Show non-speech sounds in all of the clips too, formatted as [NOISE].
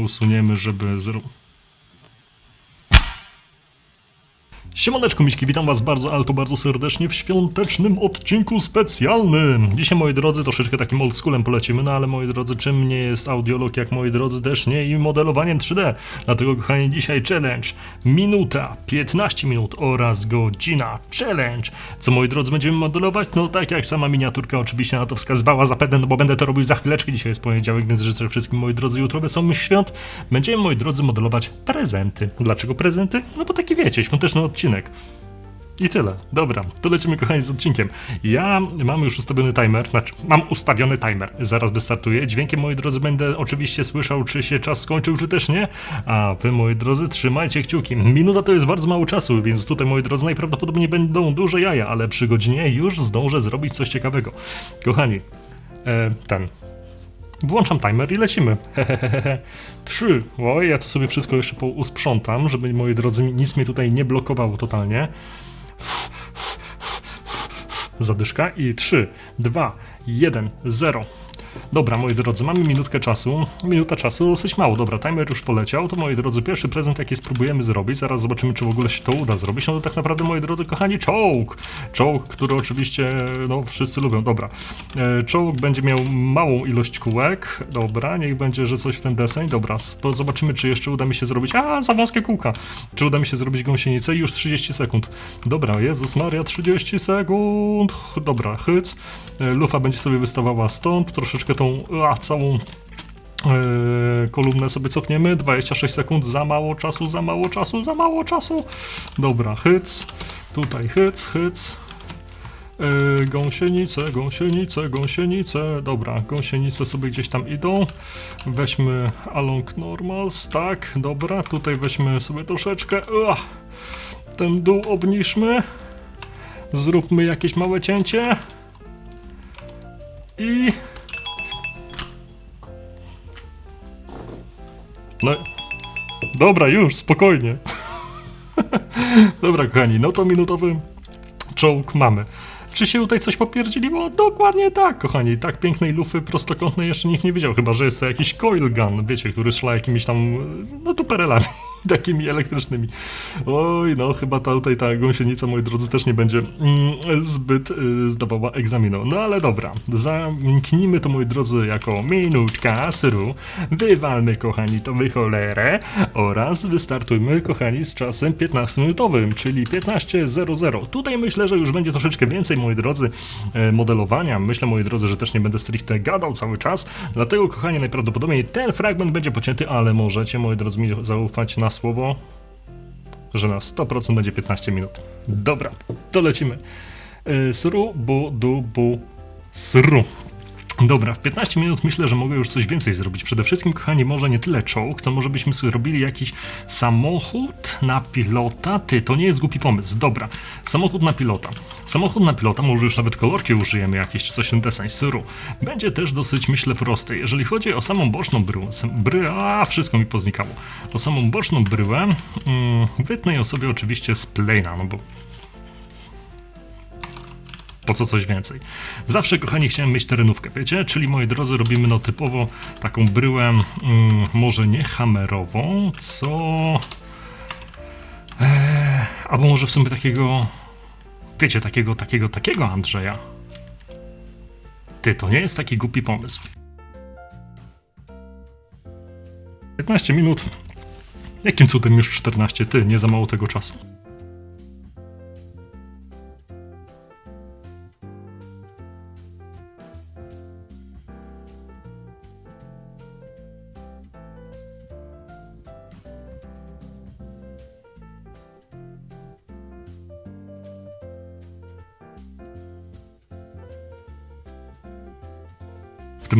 usuniemy, żeby Siemaneczko miśki, witam was bardzo, ale to bardzo serdecznie w świątecznym odcinku specjalnym. Dzisiaj, moi drodzy, troszeczkę takim oldschoolem polecimy, no ale moi drodzy, czym nie jest audiolog, jak moi drodzy, też nie i modelowaniem 3D. Dlatego, kochani, dzisiaj challenge minuta, 15 minut oraz godzina challenge. Co, moi drodzy, będziemy modelować? No tak jak sama miniaturka oczywiście na to wskazywała zapewne, no bo będę to robił za chwileczkę, dzisiaj jest poniedziałek, więc życzę wszystkim, moi drodzy, jutro wesołych świąt. Będziemy, moi drodzy, modelować prezenty. Dlaczego prezenty? No bo taki wiecie, świąteczny odcinek. I tyle. Dobra, to lecimy kochani z odcinkiem. Ja mam już ustawiony timer, znaczy mam ustawiony timer, zaraz wystartuje. Dźwiękiem, moi drodzy, będę oczywiście słyszał, czy się czas skończył, czy też nie. A wy, moi drodzy, trzymajcie kciuki. Minuta to jest bardzo mało czasu, więc tutaj, moi drodzy, najprawdopodobniej będą duże jaja, ale przy godzinie już zdążę zrobić coś ciekawego. Kochani, e, ten. Włączam timer i lecimy. [LAUGHS] Trzy. Oj, ja to sobie wszystko jeszcze usprzątam, żeby moi drodzy nic mnie tutaj nie blokowało totalnie. Zadyszka i 3, 2, 1, 0. Dobra, moi drodzy, mamy minutkę czasu. Minuta czasu, dosyć mało. Dobra, timer już poleciał. To, moi drodzy, pierwszy prezent, jaki spróbujemy zrobić. Zaraz zobaczymy, czy w ogóle się to uda zrobić. No to tak naprawdę, moi drodzy, kochani, czołg. Czołg, który oczywiście, no, wszyscy lubią. Dobra. E, czołg będzie miał małą ilość kółek. Dobra, niech będzie, że coś w ten deseń. Dobra, zobaczymy, czy jeszcze uda mi się zrobić. A, za wąskie kółka. Czy uda mi się zrobić gąsienicę? Już 30 sekund. Dobra, Jezus Maria, 30 sekund. Dobra, hyc. E, Lufa będzie sobie wystawała stąd. Troszeczkę tą a, całą e, kolumnę sobie cofniemy. 26 sekund, za mało czasu, za mało czasu, za mało czasu. Dobra, hyc. Tutaj hyc, hyc. E, gąsienice, gąsienice, gąsienice. Dobra, gąsienice sobie gdzieś tam idą. Weźmy along normals, tak, dobra. Tutaj weźmy sobie troszeczkę. Ua, ten dół obniżmy. Zróbmy jakieś małe cięcie. I. No. Dobra, już, spokojnie. [LAUGHS] Dobra, kochani, no to minutowy czołg mamy. Czy się tutaj coś popierdziliło? Dokładnie tak, kochani. Tak pięknej lufy prostokątnej jeszcze nikt nie widział, chyba że jest to jakiś coil gun, wiecie, który strzela jakimiś tam, no tuperelami, [LAUGHS] takimi elektrycznymi. Oj, no chyba ta, tutaj ta gąsienica, moi drodzy, też nie będzie mm, zbyt y, zdawała egzaminu. No ale dobra, zamknijmy to, moi drodzy, jako minutka syru, wywalmy, kochani, to wy cholerę oraz wystartujmy, kochani, z czasem 15-minutowym, czyli 15.00. Tutaj myślę, że już będzie troszeczkę więcej, moi drodzy, e, modelowania. Myślę, moi drodzy, że też nie będę stricte gadał cały czas, dlatego, kochani, najprawdopodobniej ten fragment będzie pocięty, ale możecie, moi drodzy, mi zaufać na słowo, że na 100% będzie 15 minut. Dobra, to lecimy. E, Sru, bu, du, bu, sru. Dobra, w 15 minut myślę, że mogę już coś więcej zrobić. Przede wszystkim, kochani, może nie tyle czołg, co może byśmy sobie robili jakiś samochód na pilota. Ty, to nie jest głupi pomysł. Dobra, samochód na pilota. Samochód na pilota, może już nawet kolorki użyjemy jakieś, czy coś w ten deseń, syru. Będzie też dosyć, myślę, prosty. Jeżeli chodzi o samą boczną bryłę, bry, a wszystko mi poznikało. O samą boczną bryłę, mm, wytnę ją sobie oczywiście z plana, no bo po co coś więcej. Zawsze, kochani, chciałem mieć terenówkę, wiecie? Czyli, moi drodzy, robimy no typowo taką bryłę, mm, może nie hamerową, co... Eee, albo może w sumie takiego, wiecie, takiego, takiego, takiego Andrzeja. Ty, to nie jest taki głupi pomysł. 15 minut. Jakim cudem już 14? Ty, nie za mało tego czasu.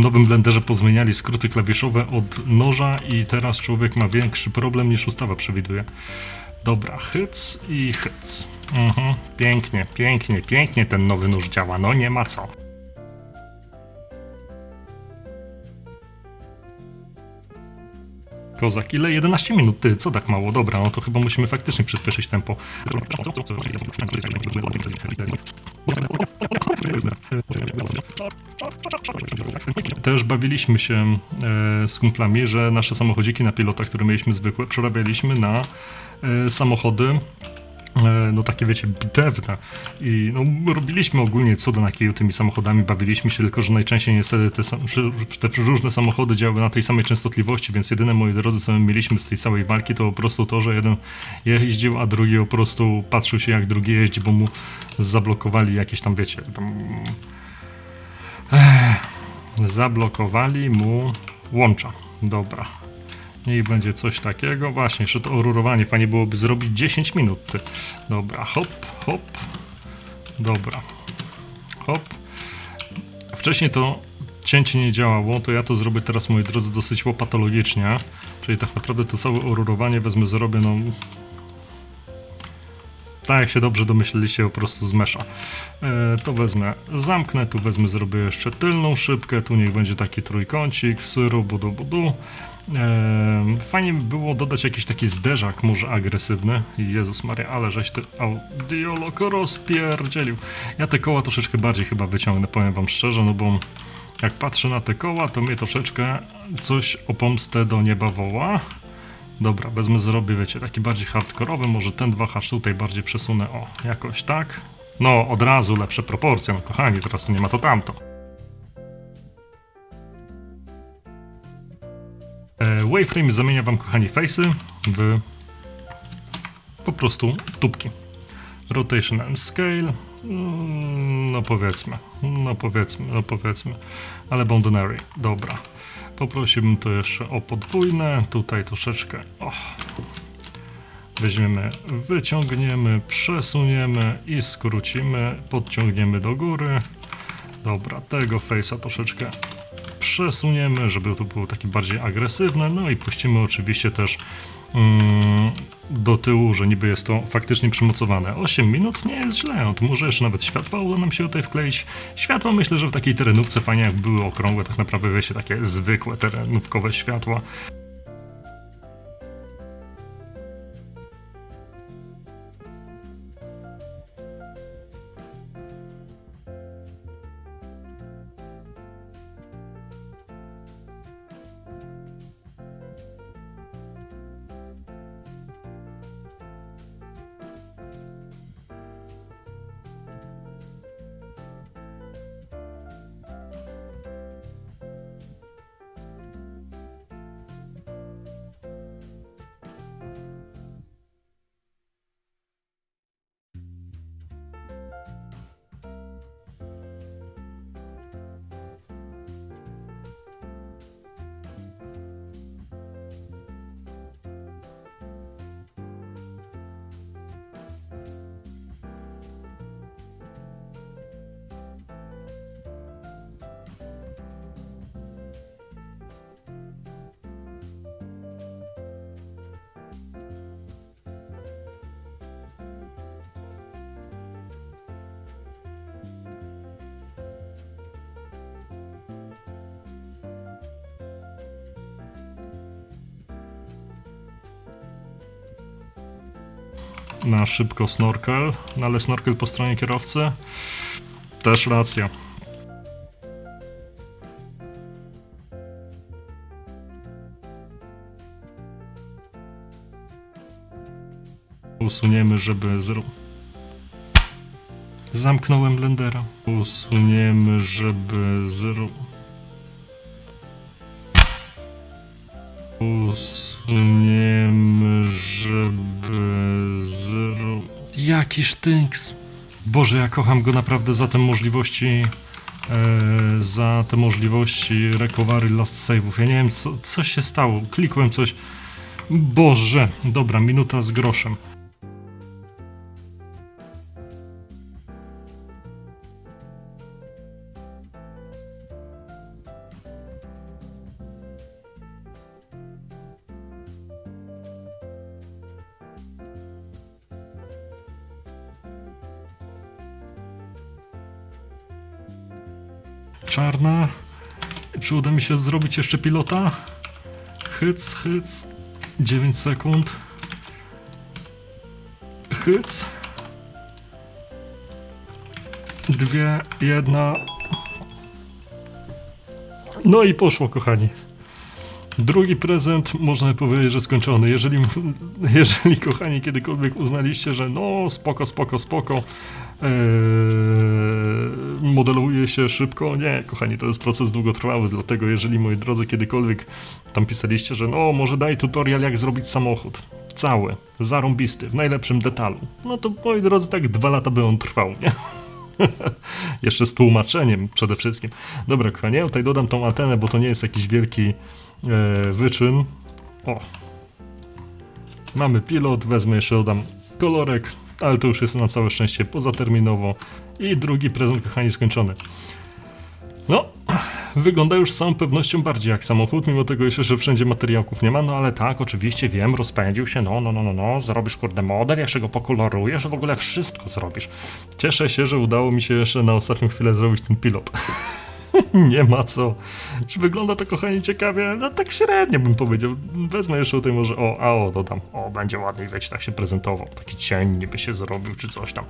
Tym nowym blenderze pozmieniali skróty klawiszowe od noża i teraz człowiek ma większy problem niż ustawa przewiduje. Dobra, hyc i hyc. Mhm, pięknie, pięknie, pięknie ten nowy nóż działa, no nie ma co. Kozak, ile? 11 minut, ty, co tak mało? Dobra, no to chyba musimy faktycznie przyspieszyć tempo. Też bawiliśmy się e, z kumplami, że nasze samochodziki na pilota, które mieliśmy zwykłe, przerabialiśmy na e, samochody no takie wiecie, bitewne i no, robiliśmy ogólnie cuda na kiju tymi samochodami, bawiliśmy się, tylko że najczęściej niestety te, te różne samochody działały na tej samej częstotliwości, więc jedyne, moi drodzy, co my mieliśmy z tej całej walki, to po prostu to, że jeden jeździł, a drugi po prostu patrzył się jak drugi jeździ, bo mu zablokowali jakieś tam, wiecie, tam... Ech, zablokowali mu łącza. Dobra. Niech będzie coś takiego. Właśnie, jeszcze to orurowanie fajnie byłoby zrobić 10 minut. Dobra, hop, hop. Dobra. Hop. Wcześniej to cięcie nie działało, to ja to zrobię teraz, moi drodzy, dosyć łopatologicznie. Czyli tak naprawdę to całe orurowanie wezmę, zrobię, no... Tak jak się dobrze domyśleliście, po prostu z mesza. E, to wezmę, zamknę, tu wezmę, zrobię jeszcze tylną szybkę, tu niech będzie taki trójkącik, syru, budu, budu. Fajnie by było dodać jakiś taki zderzak, może agresywny. Jezus Maria, ale żeś ty audiolog rozpierdzielił. Ja te koła troszeczkę bardziej chyba wyciągnę, powiem wam szczerze, no bo jak patrzę na te koła, to mnie troszeczkę coś o pomstę do nieba woła. Dobra, wezmę, zrobię, wiecie, taki bardziej hardkorowy, może ten wahacz tutaj bardziej przesunę, o, jakoś tak. No, od razu lepsze proporcje, no kochani, teraz to nie ma to tamto. Waveframe zamienia wam, kochani, face'y w po prostu tubki. Rotation and scale, mm, no powiedzmy, no powiedzmy, no powiedzmy, ale boundary, dobra. Poprosiłbym to jeszcze o podwójne, tutaj troszeczkę, weźmiemy, wyciągniemy, przesuniemy i skrócimy, podciągniemy do góry. Dobra, tego face'a troszeczkę przesuniemy, żeby to było takie bardziej agresywne, no i puścimy oczywiście też mm, do tyłu, że niby jest to faktycznie przymocowane. 8 minut nie jest źle, no to może jeszcze nawet światła uda nam się tutaj wkleić. Światła myślę, że w takiej terenówce fajnie jak były okrągłe, tak naprawdę wiecie, takie zwykłe terenówkowe światła. Na szybko snorkel, no ale snorkel po stronie kierowcy też racja. Usuniemy, żeby zro... Zamknąłem blendera. Usuniemy, żeby zro... Usuniemy, Jaki sztynks! Boże, ja kocham go naprawdę za te możliwości e, za te możliwości recovery last save'ów. Ja nie wiem, co, co się stało. Klikłem coś. Boże, dobra, minuta z groszem. Czarna. Czy uda mi się zrobić jeszcze pilota? Hyc, hyc. 9 sekund. Hyc. dwie, jedna. No i poszło, kochani. Drugi prezent, można powiedzieć, że skończony. Jeżeli, [LAUGHS] jeżeli kochani, kiedykolwiek uznaliście, że no spoko, spoko, spoko, modeluje się szybko, nie, kochani, to jest proces długotrwały, dlatego jeżeli, moi drodzy, kiedykolwiek tam pisaliście, że no może daj tutorial, jak zrobić samochód, cały, zarąbisty, w najlepszym detalu, no to, moi drodzy, tak dwa lata by on trwał, nie? [LAUGHS] Jeszcze z tłumaczeniem przede wszystkim. Dobra, kochani, ja tutaj dodam tą antenę, bo to nie jest jakiś wielki e, wyczyn. O. Mamy pilot, wezmę jeszcze dodam kolorek, ale to już jest na całe szczęście pozaterminowo. I drugi prezent, kochani, skończony. No, wygląda już z całą pewnością bardziej jak samochód, mimo tego jeszcze, że wszędzie materiałków nie ma, no ale tak, oczywiście wiem, rozpędził się, no, no, no, no, no, zrobisz kurde model, jeszcze go pokolorujesz, w ogóle wszystko zrobisz. Cieszę się, że udało mi się jeszcze na ostatnią chwilę zrobić ten pilot. [LAUGHS] nie ma co. Czy wygląda to, kochani, ciekawie? No tak średnio bym powiedział. Wezmę jeszcze tutaj może, o, a o, dodam. O, będzie ładniej, wiecie, tak się prezentował. Taki cień niby się zrobił, czy coś tam.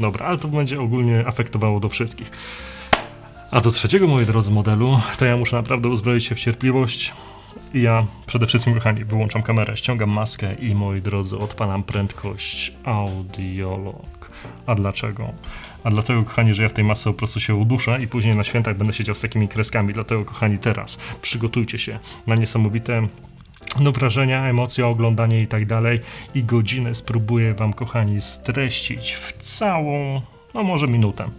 Dobra, ale to będzie ogólnie afektowało do wszystkich. A do trzeciego, moi drodzy, modelu, to ja muszę naprawdę uzbroić się w cierpliwość. I ja przede wszystkim, kochani, wyłączam kamerę, ściągam maskę i, moi drodzy, odpalam prędkość audiolog. A dlaczego? A dlatego, kochani, że ja w tej masce po prostu się uduszę i później na świętach będę siedział z takimi kreskami. Dlatego, kochani, teraz przygotujcie się na niesamowite no, wrażenia, emocje, oglądanie i tak dalej. I godzinę spróbuję Wam, kochani, streścić w całą, no może minutę.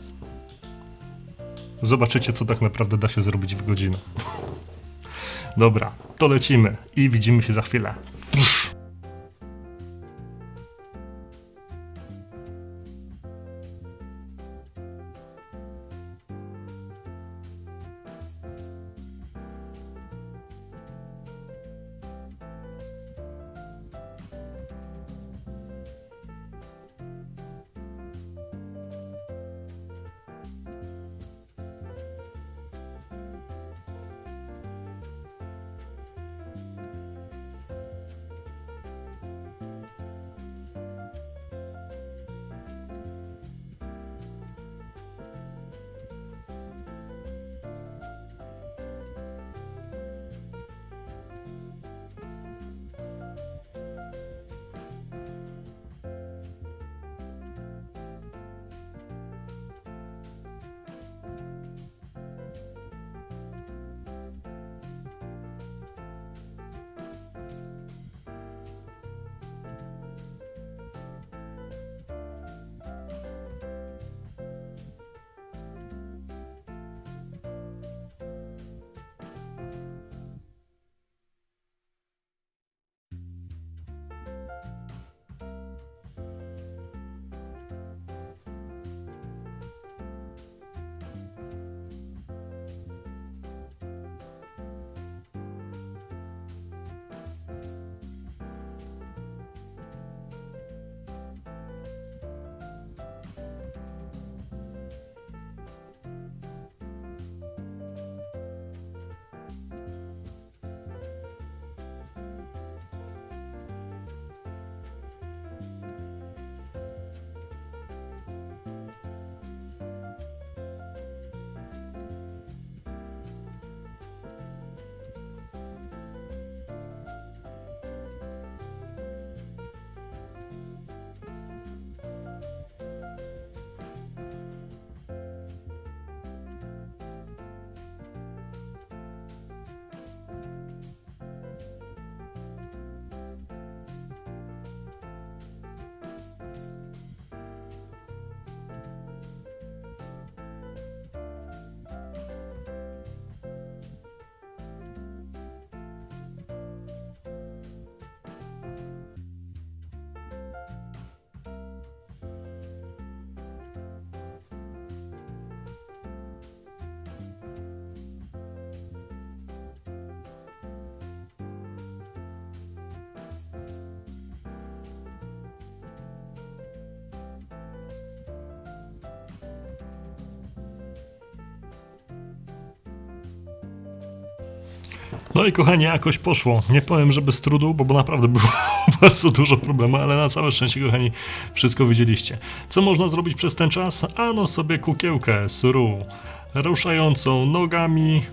Zobaczycie, co tak naprawdę da się zrobić w godzinę. [LAUGHS] Dobra, to lecimy i widzimy się za chwilę. No i kochani, jakoś poszło. Nie powiem, że bez trudu, bo, bo naprawdę było [LAUGHS] bardzo dużo problemu, ale na całe szczęście, kochani, wszystko widzieliście. Co można zrobić przez ten czas? Ano sobie kukiełkę, sru, ruszającą nogami,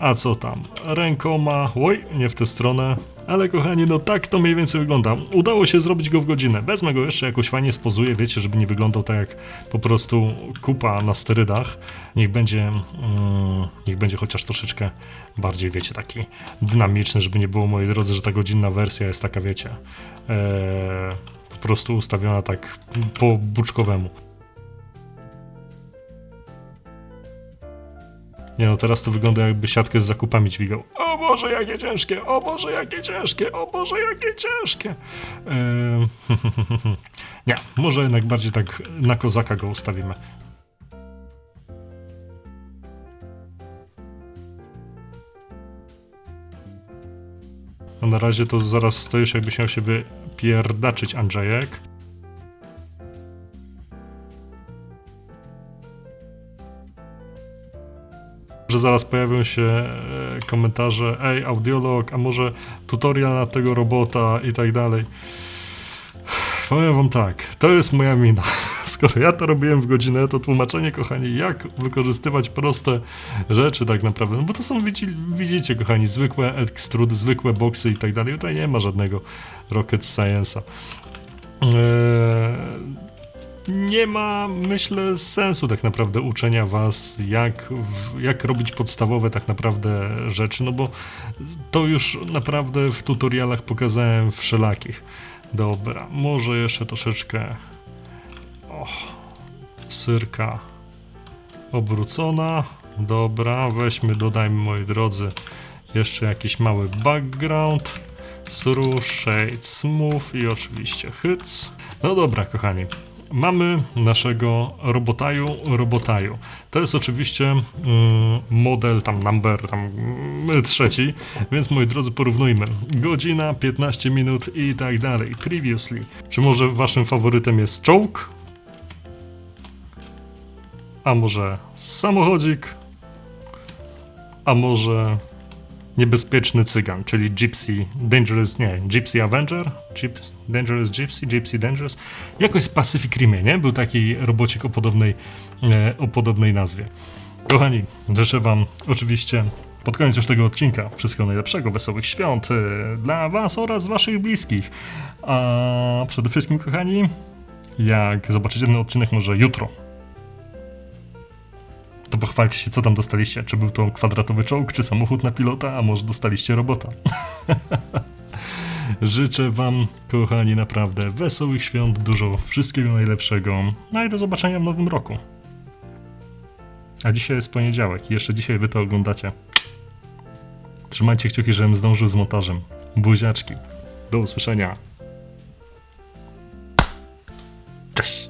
a co tam? Rękoma. Oj, nie w tę stronę. Ale kochani, no tak to mniej więcej wygląda. Udało się zrobić go w godzinę. Wezmę go jeszcze jakoś fajnie spozuję, wiecie, żeby nie wyglądał tak jak po prostu kupa na sterydach. Niech będzie, mm, niech będzie chociaż troszeczkę bardziej, wiecie, taki dynamiczny, żeby nie było, moi drodzy, że ta godzinna wersja jest taka, wiecie, e, po prostu ustawiona tak po buczkowemu. Nie no, teraz to wygląda jakby siatkę z zakupami dźwigał. O Boże, jakie ciężkie! O Boże, jakie ciężkie! O Boże, jakie ciężkie! Eee, [LAUGHS] nie, może jednak bardziej tak na kozaka go ustawimy. No na razie to zaraz stoisz jakbyś miał się wypierdaczyć, Andrzejek. Że zaraz pojawią się e, komentarze, ej, audiolog, a może tutorial na tego robota i tak dalej. Powiem wam tak, to jest moja mina. [LAUGHS] Skoro ja to robiłem w godzinę, to tłumaczenie, kochani, jak wykorzystywać proste rzeczy tak naprawdę. No bo to są, widzi, widzicie, kochani, zwykłe extrudy, zwykłe boxy i tak dalej. Tutaj nie ma żadnego rocket science'a. Eee, nie ma, myślę, sensu tak naprawdę uczenia was, jak, w, jak robić podstawowe tak naprawdę rzeczy, no bo to już naprawdę w tutorialach pokazałem wszelakich. Dobra, może jeszcze troszeczkę o, syrka obrócona. Dobra, weźmy, dodajmy, moi drodzy, jeszcze jakiś mały background. Through, shade, smooth i oczywiście hyc. No dobra, kochani. Mamy naszego robotaju, robotaju. To jest oczywiście mm, model, tam number, tam mm, trzeci, więc moi drodzy porównujmy. Godzina, 15 minut i tak dalej. Previously. Czy może waszym faworytem jest czołg? A może samochodzik? A może niebezpieczny cygan, czyli Gypsy Dangerous, nie, Gypsy Avenger, Dangerous Gypsy, Gypsy Dangerous, jakoś z Pacific Rimie, nie? Był taki robocik o podobnej, e, o podobnej nazwie. Kochani, życzę wam oczywiście pod koniec już tego odcinka wszystkiego najlepszego, wesołych świąt e, dla was oraz waszych bliskich. A przede wszystkim, kochani, jak zobaczycie ten odcinek może jutro, to pochwalcie się, co tam dostaliście. Czy był to kwadratowy czołg, czy samochód na pilota, a może dostaliście robota. [LAUGHS] Życzę Wam, kochani, naprawdę wesołych świąt, dużo wszystkiego najlepszego. No i do zobaczenia w nowym roku. A dzisiaj jest poniedziałek i jeszcze dzisiaj Wy to oglądacie. Trzymajcie kciuki, żebym zdążył z montażem. Buziaczki. Do usłyszenia. Cześć.